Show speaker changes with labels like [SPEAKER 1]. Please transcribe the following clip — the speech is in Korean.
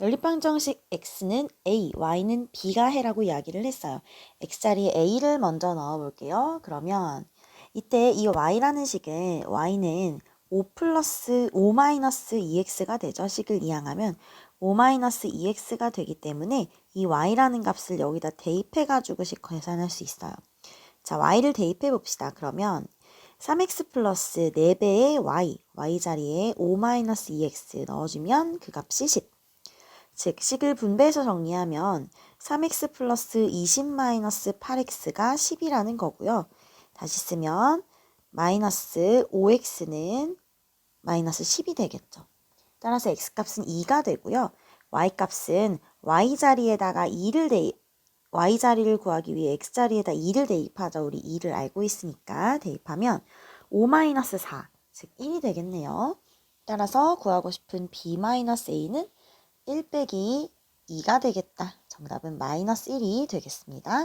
[SPEAKER 1] 연립방정식 x는 a, y는 b가 해라고 이야기를 했어요. x자리에 a를 먼저 넣어 볼게요. 그러면 이때 이 y라는 식은 y는 5 플러스 5 마이너스 2x가 되죠. 식을 이항하면 5 마이너스 2x가 되기 때문에 이 y라는 값을 여기다 대입해 가지고 식 계산할 수 있어요. 자, y를 대입해 봅시다. 그러면 3x 플러스 4배의 y, y 자리에 5 마이너스 2x 넣어주면 그 값이 10. 즉, 식을 분배해서 정리하면 3x 플러스 20 마이너스 8x가 10이라는 거고요. 다시 쓰면 마이너스 5x는 마이너스 10이 되겠죠. 따라서 x값은 2가 되고요. y값은 y자리에다가 2를 대입, y자리를 구하기 위해 x자리에다 2를 대입하자. 우리 2를 알고 있으니까 대입하면 5 마이너스 4, 즉 1이 되겠네요. 따라서 구하고 싶은 b 마이너스 a는 1 빼기 2가 되겠다. 정답은 마이너스 1이 되겠습니다.